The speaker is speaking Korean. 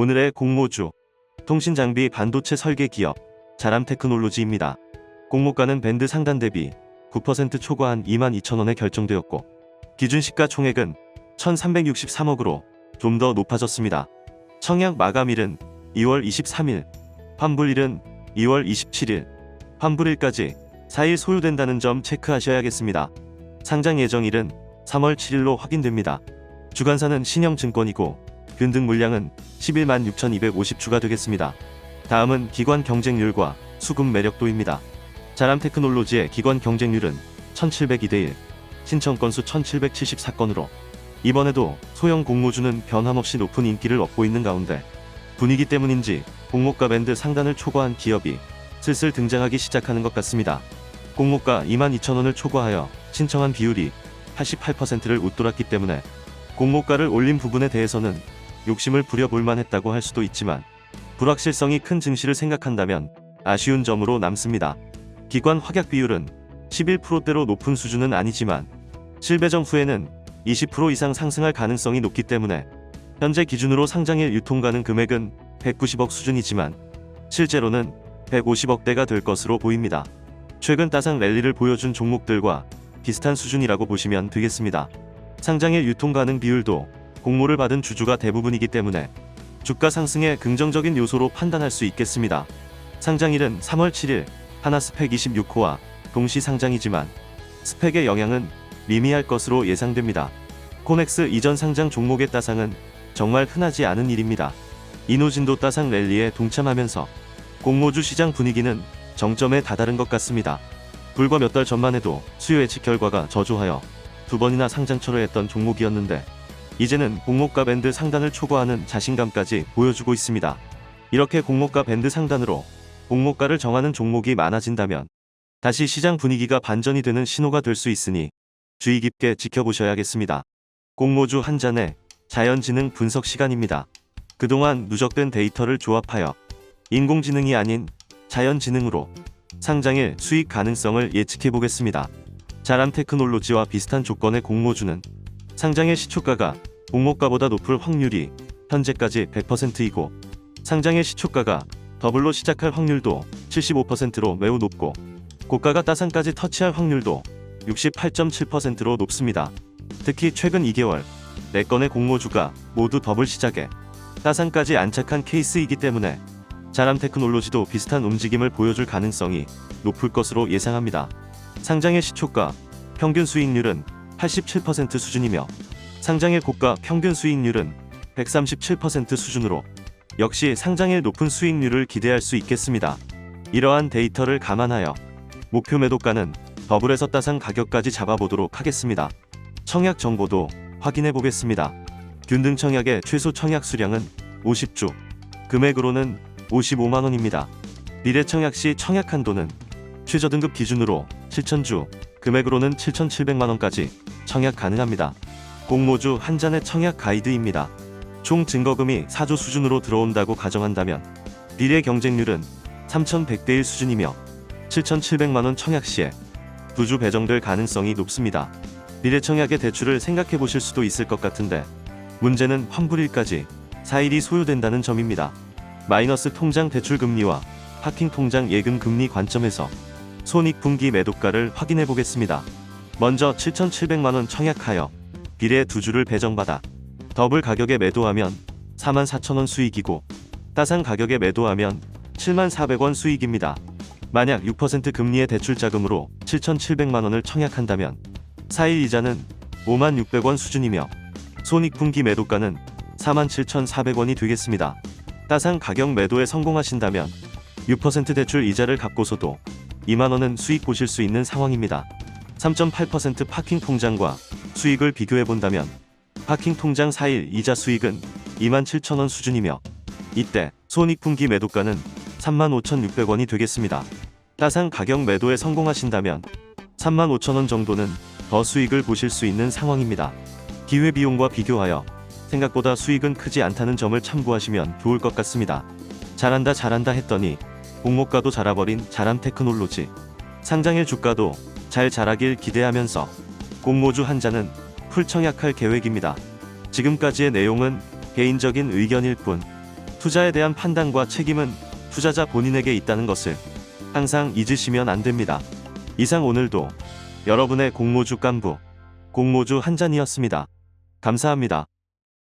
오늘의 공모주 통신장비 반도체 설계 기업 자람 테크놀로지입니다. 공모가는 밴드 상단 대비 9% 초과한 22,000원에 결정되었고 기준 시가 총액은 1,363억으로 좀 더 높아졌습니다. 청약 마감일은 2월 23일, 환불일은 2월 27일, 환불일까지 4일 소요된다는 점 체크하셔야겠습니다. 상장 예정일은 3월 7일로 확인됩니다. 주관사는 신영증권이고 균등 물량은 11만 6,250주가 되겠습니다. 다음은 기관 경쟁률과 수급 매력도입니다. 자람 테크놀로지의 기관 경쟁률은 1702대 1, 신청 건수 1774건으로 이번에도 소형 공모주는 변함없이 높은 인기를 얻고 있는 가운데 분위기 때문인지 공모가 밴드 상단을 초과한 기업이 슬슬 등장하기 시작하는 것 같습니다. 공모가 22,000원을 초과하여 신청한 비율이 88%를 웃돌았기 때문에 공모가를 올린 부분에 대해서는 욕심을 부려볼 만 했다고 할 수도 있지만 불확실성이 큰 증시를 생각한다면 아쉬운 점으로 남습니다. 기관 확약 비율은 11%대로 높은 수준은 아니지만 실배정 후에는 20% 이상 상승할 가능성이 높기 때문에 현재 기준으로 상장일 유통 가능 금액은 190억 수준이지만 실제로는 150억대가 될 것으로 보입니다. 최근 따상 랠리를 보여준 종목들과 비슷한 수준이라고 보시면 되겠습니다. 상장일 유통 가능 비율도 공모를 받은 주주가 대부분이기 때문에 주가 상승의 긍정적인 요소로 판단할 수 있겠습니다. 상장일은 3월 7일 하나 스펙 26호와 동시 상장이지만 스펙의 영향은 미미할 것으로 예상됩니다. 코넥스 이전 상장 종목의 따상은 정말 흔하지 않은 일입니다. 이노진도 따상 랠리에 동참하면서 공모주 시장 분위기는 정점에 다다른 것 같습니다. 불과 몇 달 전만 해도 수요 예측 결과가 저조하여 두 번이나 상장 철회했던 종목이었는데 이제는 공모가 밴드 상단을 초과하는 자신감까지 보여주고 있습니다. 이렇게 공모가 밴드 상단으로 공모가를 정하는 종목이 많아진다면 다시 시장 분위기가 반전이 되는 신호가 될 수 있으니 주의 깊게 지켜보셔야겠습니다. 공모주 한 잔의 자연지능 분석 시간입니다. 그동안 누적된 데이터를 조합하여 인공지능이 아닌 자연지능으로 상장일 수익 가능성을 예측해 보겠습니다. 자람 테크놀로지와 비슷한 조건의 공모주는 상장의 시초가가 공모가보다 높을 확률이 현재까지 100%이고 상장의 시초가가 더블로 시작할 확률도 75%로 매우 높고 고가가 따상까지 터치할 확률도 68.7%로 높습니다. 특히 최근 2개월 4건의 공모주가 모두 더블 시작에 따상까지 안착한 케이스이기 때문에 자람 테크놀로지도 비슷한 움직임을 보여줄 가능성이 높을 것으로 예상합니다. 상장의 시초가 평균 수익률은 87% 수준이며 상장일 고가 평균 수익률은 137% 수준으로 역시 상장일 높은 수익률을 기대할 수 있겠습니다. 이러한 데이터를 감안하여 목표 매도가는 더블에서 따상 가격까지 잡아보도록 하겠습니다. 청약 정보도 확인해 보겠습니다. 균등 청약의 최소 청약 수량은 50주, 금액으로는 55만 원입니다. 미래 청약 시 청약 한도는 최저 등급 기준으로 7,000주, 금액으로는 7,700만 원까지 청약 가능합니다. 공모주 한 잔의 청약 가이드입니다. 총 증거금이 4조 수준으로 들어온다고 가정한다면 비례 경쟁률은 3,100대 1 수준이며 7,700만 원 청약 시에 두주 배정될 가능성이 높습니다. 미래 청약의 대출을 생각해 보실 수도 있을 것 같은데 문제는 환불일까지 4일이 소요된다는 점입니다. 마이너스 통장 대출 금리와 파킹 통장 예금 금리 관점에서 손익 분기 매도가를 확인해 보겠습니다. 먼저 7,700만 원 청약하여 비례 두 주를 배정받아 더블 가격에 매도하면 4만 4천 원 수익이고 따상 가격에 매도하면 7만 400원 수익입니다. 만약 6% 금리의 대출 자금으로 7,700만 원을 청약한다면 4일 이자는 5만 600원 수준이며 손익 분기 매도가는 4만 7,400원이 되겠습니다. 따상 가격 매도에 성공하신다면 6% 대출 이자를 갚고서도 2만 원은 수익 보실 수 있는 상황입니다. 3.8% 파킹 통장과 수익을 비교해 본다면 파킹 통장 4일 이자 수익은 2만 7천 원 수준이며 이때 손익 분기 매도가는 3만 5,600원이 되겠습니다. 따상 가격 매도에 성공하신다면 3만 5천 원 정도는 더 수익을 보실 수 있는 상황입니다. 기회 비용과 비교하여 생각보다 수익은 크지 않다는 점을 참고하시면 좋을 것 같습니다. 잘한다 잘한다 했더니 공모가도 잘아버린 자람 테크놀로지 상장일 주가도 잘 자라길 기대하면서 공모주 한 잔은 풀청약할 계획입니다. 지금까지의 내용은 개인적인 의견일 뿐 투자에 대한 판단과 책임은 투자자 본인에게 있다는 것을 항상 잊으시면 안 됩니다. 이상 오늘도 여러분의 공모주 깐부 공모주 한 잔이었습니다. 감사합니다.